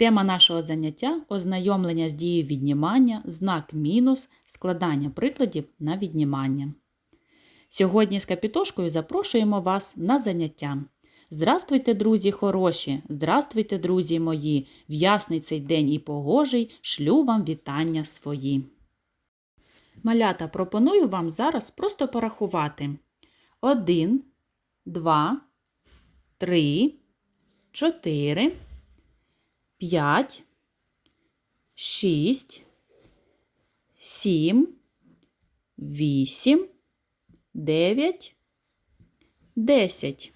Тема нашого заняття ознайомлення з дією віднімання, знак мінус, складання прикладів на віднімання. Сьогодні з Капітошкою запрошуємо вас на заняття. Здравствуйте, друзі хороші! Здравствуйте, друзі мої! В ясний цей день і погожий шлю вам вітання свої. Малята, пропоную вам зараз просто порахувати. Один, два, три, чотири, п'ять, шість, сім, вісім, дев'ять, десять.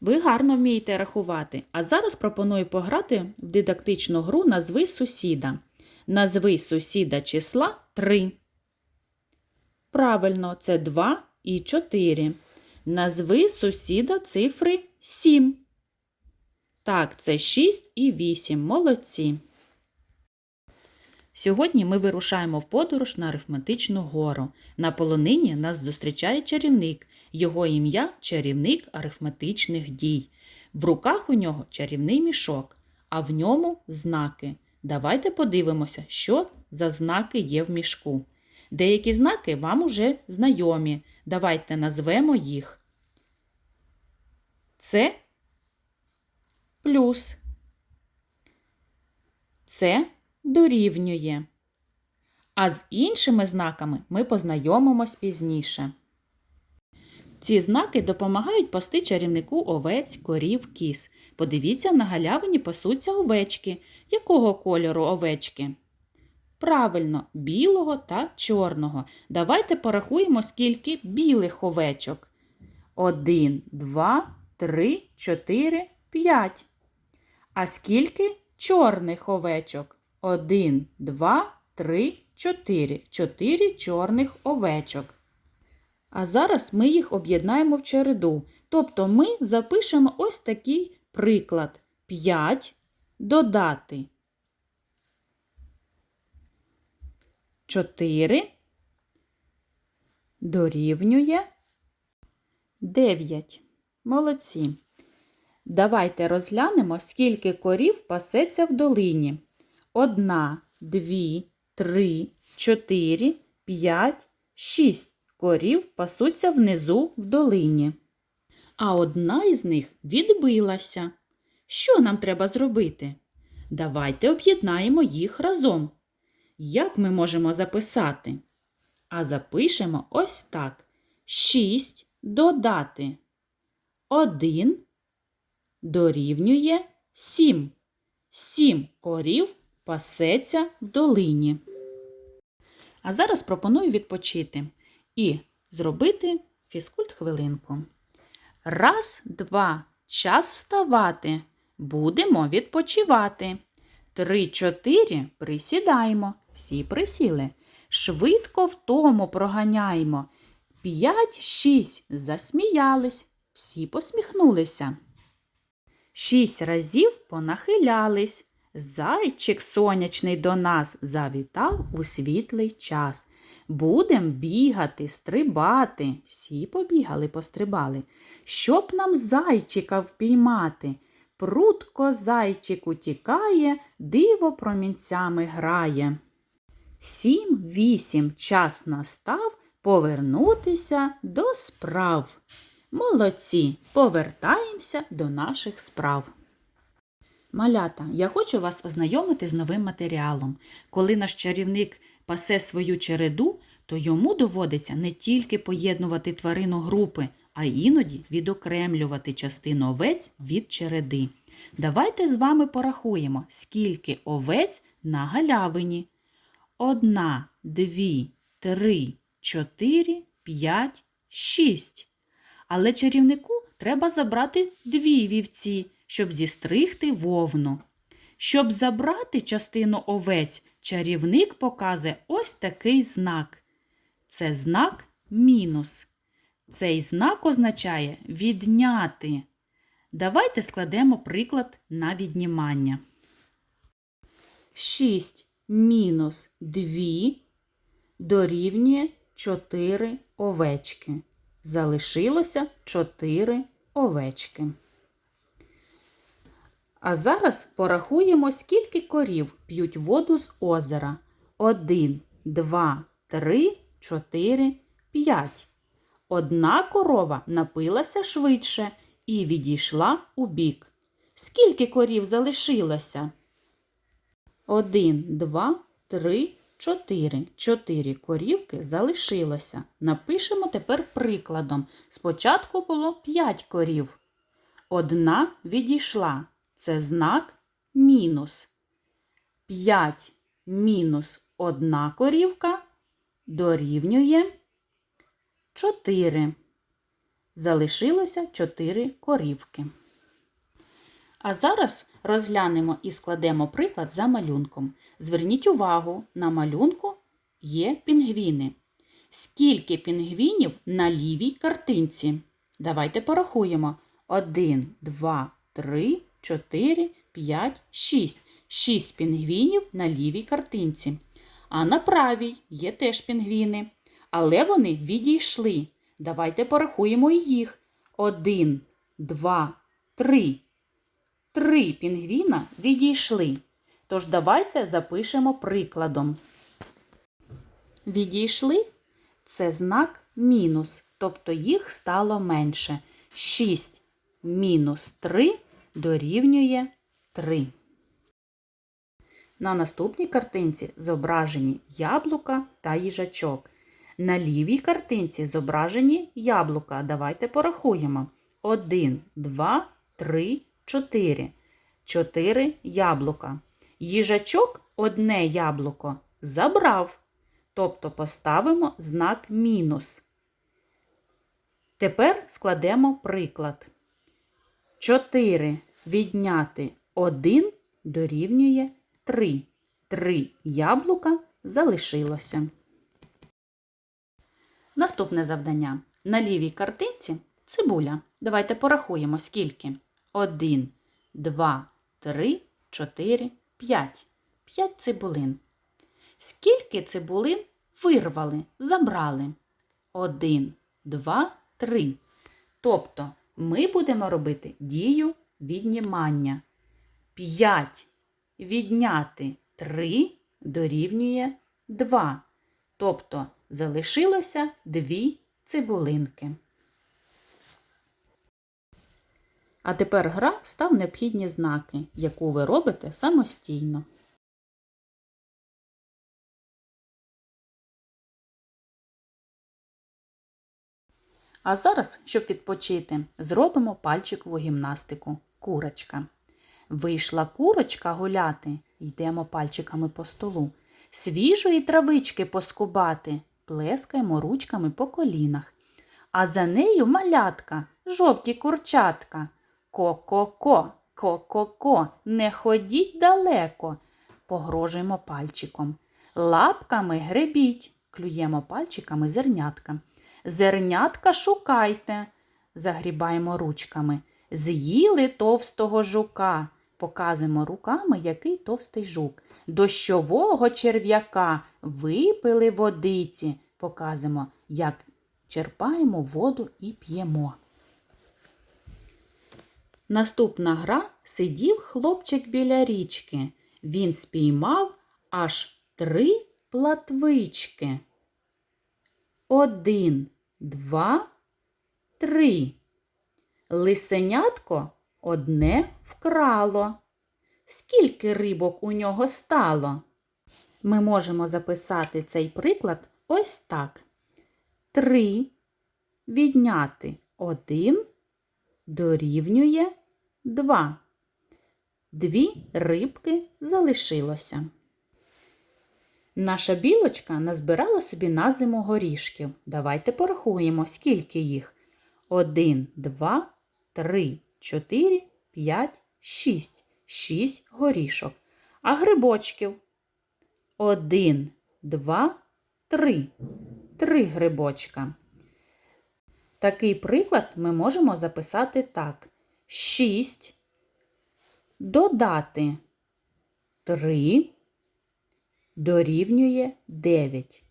Ви гарно вмієте рахувати. А зараз пропоную пограти в дидактичну гру Назви сусіда. Назви сусіда числа 3. Правильно, це 2 і 4. Назви сусіда цифри 7. Так, це 6 і 8. Молодці. Сьогодні ми вирушаємо в подорож на арифметичну гору. На полонині нас зустрічає чарівник. Його ім'я чарівник арифметичних дій. В руках у нього чарівний мішок, а в ньому знаки. Давайте подивимося, що за знаки є в мішку. Деякі знаки вам уже знайомі. Давайте назвемо їх. Це плюс. Це дорівнює. А з іншими знаками ми познайомимось пізніше. Ці знаки допомагають пасти чарівнику овець, корів, кіз. Подивіться, на галявині пасуться овечки. Якого кольору овечки? Правильно, білого та чорного. Давайте порахуємо, скільки білих овечок. Один, два, три, чотири, п'ять. А скільки чорних овечок? Один, два, три, чотири. Чотири чорних овечок. А зараз ми їх об'єднаємо в череду. Тобто ми запишемо ось такий приклад. 5 додати 4 дорівнює 9. Молодці. Давайте розглянемо, скільки корів пасеться в долині. Одна, дві, три, чотири, п'ять, шість корів пасуться внизу в долині. А одна із них відбилася. Що нам треба зробити? Давайте об'єднаємо їх разом. Як ми можемо записати? А запишемо ось так: 6 додати 1 дорівнює 7. 7 корів пасеться в долині. А зараз пропоную відпочити і зробити фізкульт хвилинку. Раз, два, час вставати. Будемо відпочивати. Три, чотири присідаємо. Всі присіли. Швидко втому проганяємо. П'ять, шість засміялись. Всі посміхнулися. Шість разів понахилялись. Зайчик сонячний до нас завітав у світлий час. Будем бігати, стрибати. Всі побігали, пострибали. Щоб нам зайчика впіймати. Прутко зайчик утікає, диво промінцями грає. Сім, вісім час настав повернутися до справ. Молодці, повертаємося до наших справ. Малята, я хочу вас ознайомити з новим матеріалом. Коли наш чарівник пасе свою череду, то йому доводиться не тільки поєднувати тварину групи, а іноді відокремлювати частину овець від череди. Давайте з вами порахуємо, скільки овець на галявині. Одна, дві, три, чотири, п'ять, шість. Але чарівнику треба забрати дві вівці, щоб зістригти вовну. Щоб забрати частину овець, чарівник показує ось такий знак. Це знак мінус. Цей знак означає відняти. Давайте складемо приклад на віднімання. 6 мінус 2 дорівнює 4 овечки. Залишилося 4 овечки. А зараз порахуємо, скільки корів п'ють воду з озера. Один, два, три, чотири, п'ять. Одна корова напилася швидше і відійшла у бік. Скільки корів залишилося? Один, два, три, чотири. Чотири корівки залишилося. Напишемо тепер прикладом. Спочатку було п'ять корів. Одна відійшла. Це знак мінус. 5 мінус одна корівка дорівнює 4. Залишилося 4 корівки. А зараз розглянемо і складемо приклад за малюнком. Зверніть увагу, на малюнку є пінгвіни. Скільки пінгвінів на лівій картинці? Давайте порахуємо. 1, 2, 3, 4, 5, 6. 6 пінгвінів на лівій картинці. А на правій є теж пінгвіни. Але вони відійшли. Давайте порахуємо і їх. 1, 2, 3. Три пінгвіна відійшли. Тож давайте запишемо прикладом. Відійшли це знак мінус, тобто їх стало менше. 6 мінус 3 дорівнює 3. На наступній картинці зображені яблука та їжачок. На лівій картинці зображені яблука. Давайте порахуємо. 1, 2, 3, 4. 4 яблука. Їжачок одне яблуко забрав. Тобто поставимо знак мінус. Тепер складемо приклад. 4 відняти 1 дорівнює 3. 3 яблука залишилося. Наступне завдання. На лівій картинці цибуля. Давайте порахуємо, скільки. 1, 2, 3, 4, 5. 5 цибулин. Скільки цибулин вирвали, забрали? 1, 2, 3. Тобто ми будемо робити дію віднімання. 5 відняти 3 дорівнює 2. Тобто залишилося 2 цибулинки. А тепер гра став необхідні знаки, яку ви робите самостійно. А зараз, щоб відпочити, зробимо пальчикову гімнастику. Курочка. Вийшла курочка гуляти, йдемо пальчиками по столу. Свіжої травички поскубати, плескаємо ручками по колінах. А за нею малятка, жовті курчатка. Ко-ко-ко, ко-ко-ко, не ходіть далеко. Погрожуємо пальчиком. Лапками гребіть, клюємо пальчиками зернятка. Зернятка шукайте, загрібаємо ручками. З'їли товстого жука. Показуємо руками, який товстий жук. Дощового черв'яка випили водиці. Показуємо, як черпаємо воду і п'ємо. Наступна гра сидів хлопчик біля річки. Він спіймав аж три платвички. Один, два, три. Лисенятко одне вкрало. Скільки рибок у нього стало? Ми можемо записати цей приклад ось так. Три відняти один дорівнює два. Дві рибки залишилося. Наша білочка назбирала собі на зиму горішків. Давайте порахуємо, скільки їх. Один, два, три, чотири, п'ять, шість. Шість горішок. А грибочків. Один, два, три. Три грибочка. Такий приклад ми можемо записати так. Шість. Додати три дорівнює 9.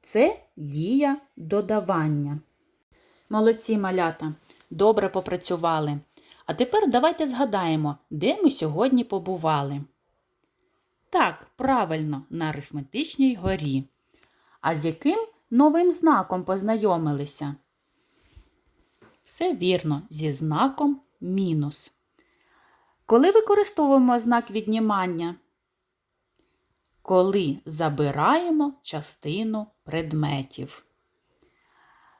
Це дія додавання. Молодці малята, добре попрацювали. А тепер давайте згадаємо, де ми сьогодні побували. Так, правильно, на арифметичній горі. А з яким новим знаком познайомилися? Все вірно, зі знаком мінус. Коли використовуємо знак віднімання? Коли забираємо частину предметів.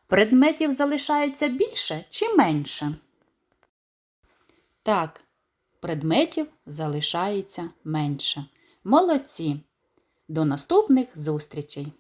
Предметів залишається більше чи менше? Так, предметів залишається менше. Молодці! До наступних зустрічей!